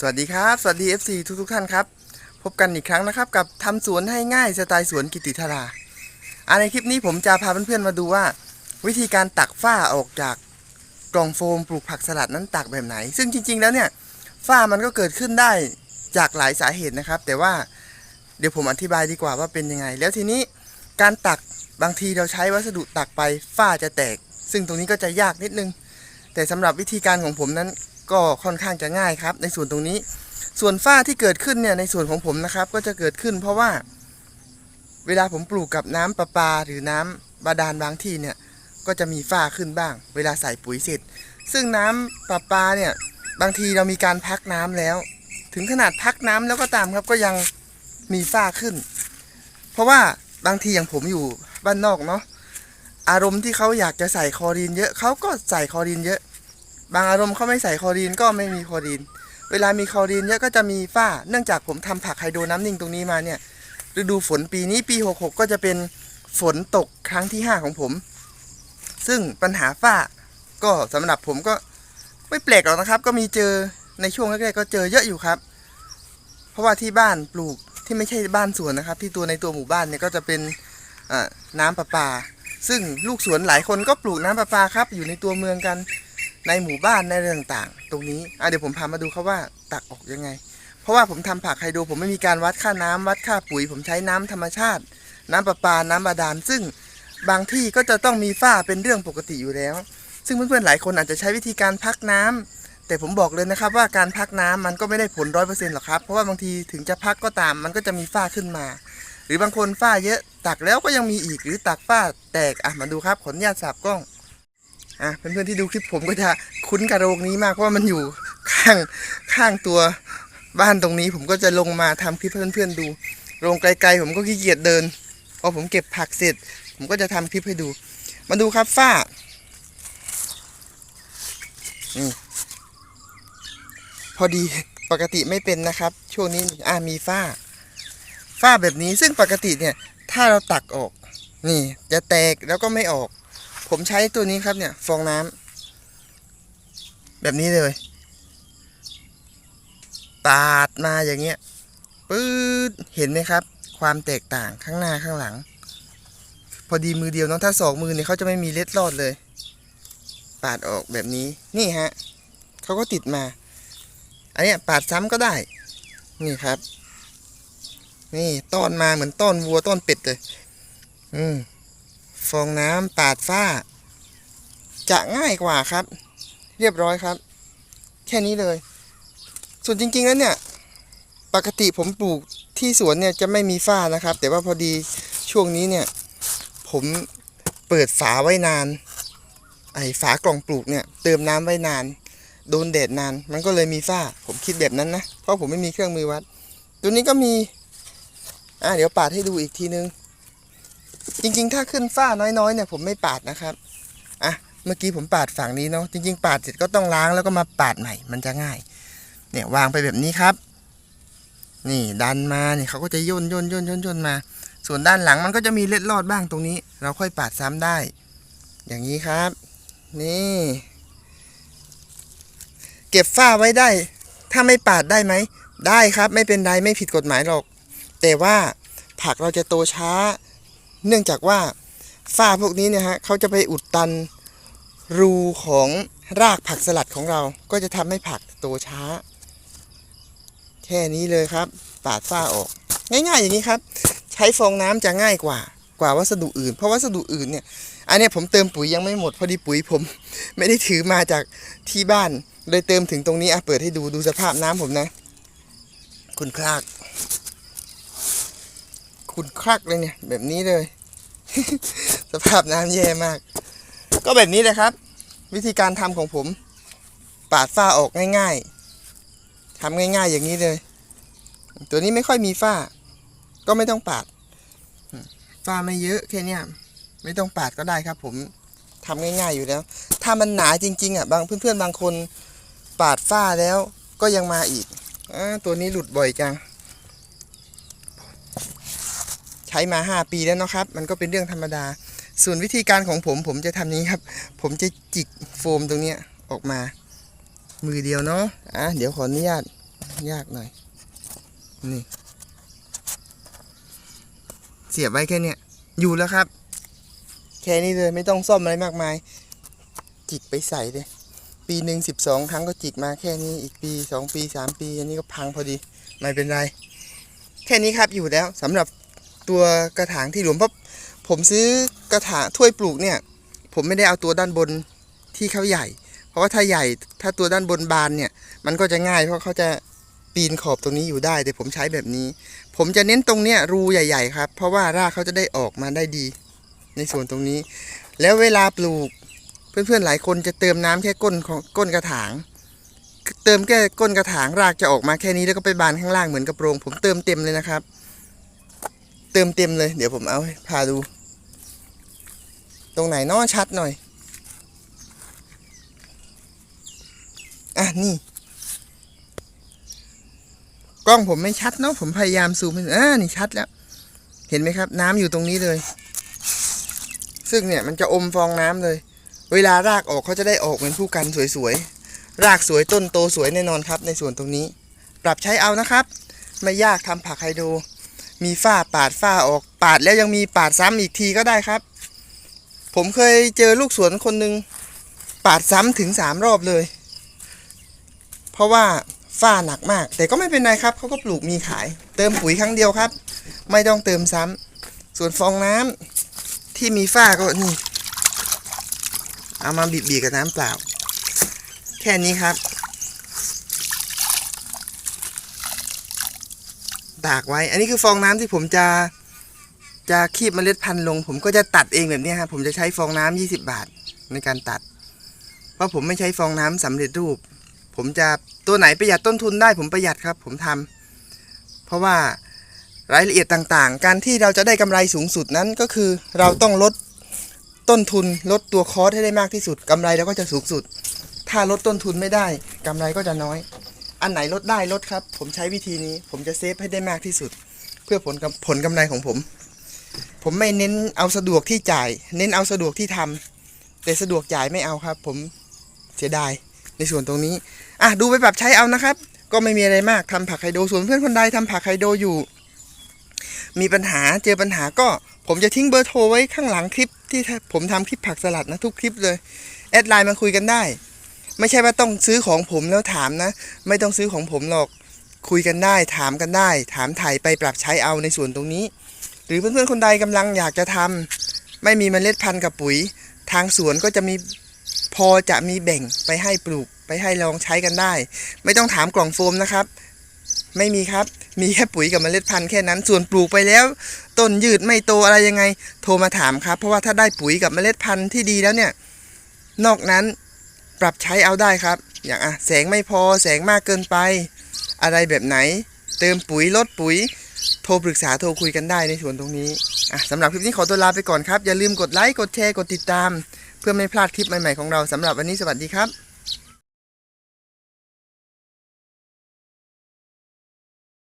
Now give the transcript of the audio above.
สวัสดีครับ สวัสดี FC ทุกทุกท่านครับ พบกันอีกครั้งนะครับ กับทำสวนให้ง่ายสไตล์สวนกิติธาราอาในคลิปนี้ผมจะพาเพื่อนๆมาดูว่า วิธีการตักฝ้าออกจากกล่องโฟมปลูกผักสลัดนั้นตักแบบไหน ซึ่งจริง ๆ แล้วเนี่ยฝ้ามันก็เกิดขึ้นได้จากหลายสาเหตุนะครับ แต่ว่าเดี๋ยวผมอธิบายดีกว่าว่าเป็นยังไง แล้วทีนี้การตักบางทีเราใช้วัสดุตักไปฝ้าจะแตก ซึ่งตรงนี้ก็จะยากนิดนึง แต่สำหรับวิธีการของผมนั้น ก็ค่อนข้างจะง่ายครับ ในส่วนตรงนี้ ส่วนฝ้าที่เกิดขึ้นเนี่ยในส่วนของผมนะครับ ก็จะเกิดขึ้น เพราะว่า เวลาผมปลูกกับน้ำประปา หรือน้ำบาดาลบางที่เนี่ยก็จะมีฝ้าขึ้นบ้าง เวลาใส่ปุ๋ยเสร็จ ซึ่งน้ำประปาเนี่ยบางทีเรามีการพักน้ำแล้ว ถึงขนาดพักน้ำแล้วก็ตามครับก็ยังมีฝ้าขึ้น เพราะว่าบางทีอย่างผมอยู่บ้านนอกเนาะอารมณ์ที่เขาอยากจะใส่คอรีนเยอะเขาก็ใส่คอรีนเยอะ บางอารมณ์เขาไม่ใส่คลอรีนก็ไม่มีคลอรีน เวลามีคลอรีนเยอะก็จะมีฝ้า เนื่องจากผมทำผักไฮโดรน้ำนิ่งตรงนี้มาเนี่ยฤดูฝนปีนี้ปี 66 ก็จะเป็นฝนตกครั้งที่ 5 ของผม ซึ่งปัญหาฝ้าก็สำหรับผมก็ไม่แปลกหรอกนะครับ ก็มีเจอในช่วงแรกๆก็เจอเยอะอยู่ครับ เพราะว่าที่บ้านปลูกที่ไม่ใช่บ้านสวนนะครับ ที่ตัวในตัวหมู่บ้านเนี่ยก็จะเป็นน้ำประปา ซึ่งลูกสวนหลายคนก็ปลูกน้ำประปาครับ อยู่ในตัวเมืองกัน ในหมู่บ้านในเรื่องต่างๆ ตรงนี้อะเดี๋ยวผมพามาดูครับว่าตักออกยังไง เพราะว่าผมทำผักไฮโดรผมไม่มีการวัดค่าน้ำวัดค่าปุ๋ย ผมใช้น้ำธรรมชาติ น้ำประปาน้ำบาดาล ซึ่งบางที่ก็จะต้องมีฝ้าเป็นเรื่องปกติอยู่แล้ว ซึ่งเพื่อนๆหลายคนอาจจะใช้วิธีการพักน้ำแต่ผมบอกเลยนะครับว่าการพักน้ำมันก็ไม่ได้ผลร้อยเปอร์เซ็นต์หรอกครับ เพราะว่าบางทีถึงจะพักก็ตาม มันก็จะมีฝ้าขึ้นมา หรือบางคนฝ้าเยอะตักแล้วก็ยังมีอีกหรือตักฝ้าแตกอะมาดูครับขออนุญาตสับกล้อง อะเพื่อนๆที่ดูคลิปผมก็จะคุ้นกับโรงนี้มากเพราะว่ามันอยู่ข้างข้างตัวบ้านตรงนี้ ผมก็จะลงมาทำคลิปให้เพื่อนๆดู โรงไกลๆ ผมก็ขี้เกียจเดินพอผมเก็บผักเสร็จ ผมก็จะทำคลิปให้ดู มาดูครับฝ้านี่พอดีปกติไม่เป็นนะครับ ช่วงนี้อ่ามีฝ้า ฝ้าแบบนี้ซึ่งปกติเนี่ย ถ้าเราตักออก นี่ จะแตกแล้วก็ไม่ออก ผมใช้ตัวนี้ครับเนี่ย ฟองน้ำแบบนี้เลยปาดมาอย่างเงี้ยปื๊ดเห็นไหมครับ ความแตกต่างข้างหน้าข้างหลัง พอดีมือเดียวน้องถ้าสองมือเนี่ยเขาจะไม่มีเล็ดรอดเลย ปาดออกแบบนี้นี่ฮะเขาก็ติดมา อันเนี้ยปาดซ้ำก็ได้ นี่ครับ นี่ต้อนมาเหมือนต้อนวัวต้อนเป็ดเลย อืม ฟองน้ำปาดฝ้า จะง่ายกว่าครับ เรียบร้อยครับ แค่นี้เลย ส่วนจริง ๆ แล้วเนี่ย ปกติผมปลูกที่สวนเนี่ยจะไม่มีฝ้านะครับ แต่ว่าพอดีช่วงนี้เนี่ย ผมเปิดฝาไว้นาน ไอ้ฝากล่องปลูกเนี่ย เติมน้ำไว้นาน โดนแดดนาน มันก็เลยมีฝ้า ผมคิดแบบนั้นนะ เพราะผมไม่มีเครื่องมือวัด ตัวนี้ก็มี อะเดี๋ยวปาดให้ดูอีกทีนึง จริง ๆ ถ้าขึ้นฝ้าน้อยๆเนี่ยผมไม่ปาดนะครับอะเมื่อกี้ผมปาดฝั่งนี้เนาะจริง ๆ ปาดเสร็จก็ต้องล้างแล้วก็มาปาดใหม่ มันจะง่าย เนี่ยวางไปแบบนี้ครับ นี่ดันมาเนี่ยเขาก็จะย่นย่นย่นย่นย่นมา ส่วนด้านหลังมันก็จะมีเล็ดลอดบ้างตรงนี้ เราค่อยปาดซ้ำได้ อย่างนี้ครับ นี่ เก็บฝ้าไว้ได้ ถ้าไม่ปาดได้ไหมได้ครับ ไม่เป็นไรไม่ผิดกฎหมายหรอก แต่ว่าผักเราจะโตช้า เนื่องจากว่าฝ้าพวกนี้เนี่ยฮะเขาจะไปอุดตันรูของรากผักสลัดของเรา ก็จะทำให้ผักโตช้า แค่นี้เลยครับ ปาดฝ้าออก ง่ายๆอย่างนี้ครับ ใช้ฟองน้ำจะง่ายกว่า กว่าวัสดุอื่น เพราะวัสดุอื่นเนี่ย อันนี้ผมเติมปุ๋ยยังไม่หมดพอดีปุ๋ยผม ไม่ได้ถือมาจากที่บ้านเลยเติมถึงตรงนี้อะเปิดให้ดูดูสภาพน้ำผมนะ คุณคลาก คุณคลักเลยเนี่ย แบบนี้เลย สภาพน้ำแย่มาก ก็แบบนี้เลยครับ วิธีการทำของผม ปาดฝ้าออกง่ายๆทำง่าย ๆ อย่างนี้เลย ตัวนี้ไม่ค่อยมีฝ้า ก็ไม่ต้องปาดฝ้าไม่เยอะแค่เนี้ยไม่ต้องปาดก็ได้ครับ ผมทำง่าย ๆอยู่แล้ว ถ้ามันหนาจริง ๆ อะ บางเพื่อนๆบางคนปาดฝ้าแล้วก็ยังมาอีกอตัวนี้หลุดบ่อยจัง ใช้มา 5 ปีแล้วเนาะครับ มันก็เป็นเรื่องธรรมดา ส่วนวิธีการของผมผมจะทำนี้ครับ ผมจะจิกโฟมตรงเนี้ยออกมา มือเดียวเนาะอะเดี๋ยวขออนุญาตยากหน่อย นี่ เสียบไว้แค่เนี้ยอยู่แล้วครับ แค่นี้เลยไม่ต้องซ่อมอะไรมากมาย จิกไปใส่เลยปีหนึ่งสิบสองครั้งก็จิกมาแค่นี้อีกปีสองปีสามปี อันนี้ก็พังพอดี ไม่เป็นไร แค่นี้ครับอยู่แล้วสำหรับ ตัวกระถางที่หลวมเพราะผมซื้อกระถางถ้วยปลูกเนี่ย ผมไม่ได้เอาตัวด้านบนที่เขาใหญ่ เพราะว่าถ้าใหญ่ถ้าตัวด้านบนบานเนี่ย มันก็จะง่ายเพราะเขาจะปีนขอบตรงนี้อยู่ได้ แต่ผมใช้แบบนี้ ผมจะเน้นตรงเนี้ยรูใหญ่ ๆ ครับ เพราะว่ารากเขาจะได้ออกมาได้ดี ในส่วนตรงนี้ แล้วเวลาปลูก เพื่อนๆหลายคนจะเติมน้ำแค่ก้นของก้นกระถาง เติมแค่ก้นกระถางรากจะออกมาแค่นี้แล้วก็ไปบานข้างล่างเหมือนกระโปรง ผมเติมเต็มเลยนะครับ เติมเต็มเลย เดี๋ยวผมเอาพาดู ตรงไหนน้อชัดหน่อย อะ นี่ กล้องผมไม่ชัดเนาะผมพยายามซูมอ่านี่ชัดแล้ว เห็นไหมครับ น้ำอยู่ตรงนี้เลย ซึ่งเนี่ยมันจะอมฟองน้ำเลย เวลารากออกเขาจะได้ออกเหมือนผู้กันสวยๆ รากสวยต้นโตสวยแน่นอนครับ ในส่วนตรงนี้ ปรับใช้เอานะครับ ไม่ยากทำผักไฮโดร มีฝ้าปาดฝ้าออกปาดแล้วยังมีปาดซ้ำอีกทีก็ได้ครับ ผมเคยเจอลูกสวนคนหนึ่งปาดซ้ำถึงสามรอบเลย เพราะว่าฝ้าหนักมาก แต่ก็ไม่เป็นไรครับเขาก็ปลูกมีขาย เติมปุ๋ยครั้งเดียวครับ ไม่ต้องเติมซ้ำส่วนฟองน้ำที่มีฝ้าก็นี่เอามาบีบๆกับน้ำเปล่า แค่นี้ครับ ตากไว้ อันนี้คือฟองน้ำที่ผมจะจะคีบเมล็ดพันธุ์ลง ผมก็จะตัดเองแบบนี้ครับผมจะใช้ฟองน้ำ20 บาทในการตัด เพราะผมไม่ใช้ฟองน้ำสำเร็จรูป ผมจะตัวไหนประหยัดต้นทุนได้ ผมประหยัดครับ ผมทำเพราะว่ารายละเอียดต่างๆ การที่เราจะได้กำไรสูงสุดนั้นก็คือเราต้องลดต้นทุนลดตัวคอสให้ได้มากที่สุดกำไรเราก็จะสูงสุด ถ้าลดต้นทุนไม่ได้กำไรก็จะน้อย อันไหนลดได้ลดครับ ผมใช้วิธีนี้ ผมจะเซฟให้ได้มากที่สุด เพื่อผลกผลกำไรของผม ผมไม่เน้นเอาสะดวกที่จ่าย เน้นเอาสะดวกที่ทำแต่สะดวกจ่ายไม่เอาครับ ผมเสียดายในส่วนตรงนี้ อะดูไปปรับใช้เอานะครับ ก็ไม่มีอะไรมากทำผักไฮโดรส่วนเพื่อนคนใดทำผักไฮโดรอยู่ มีปัญหาเจอปัญหาก็ผมจะทิ้งเบอร์โทรไว้ข้างหลังคลิปที่ผมทำคลิปผักสลัดนะทุกคลิปเลย แอดไลน์มาคุยกันได้ ไม่ใช่ว่าต้องซื้อของผมแล้วถามนะ ไม่ต้องซื้อของผมหรอกคุยกันได้ ถามกันได้ ถามถ่ายไปปรับใช้เอาในส่วนตรงนี้ หรือเพื่อนๆคนใดกำลังอยากจะทำไม่มีเมล็ดพันธุ์กับปุ๋ย ทางสวนก็จะมีพอจะมีแบ่งไปให้ปลูกไปให้ลองใช้กันได้ ไม่ต้องถามกล่องโฟมนะครับ ไม่มีครับมีแค่ปุ๋ยกับเมล็ดพันธุ์แค่นั้น ส่วนปลูกไปแล้ว ต้นยืดไม่โตอะไรยังไง โทรมาถามครับ เพราะว่าถ้าได้ปุ๋ยกับเมล็ดพันธุ์ที่ดีแล้วเนี่ย นอกนั้น ปรับใช้เอาได้ครับ อย่างอะแสงไม่พอแสงมากเกินไป อะไรแบบไหน เติมปุ๋ยลดปุ๋ย โทรปรึกษาโทรคุยกันได้ในส่วนตรงนี้อะสำหรับคลิปนี้ขอตัวลาไปก่อนครับ อย่าลืมกดไลค์กดแชร์กดติดตาม เพื่อไม่พลาดคลิปใหม่ๆของเราสำหรับวันนี้สวัสดีครับ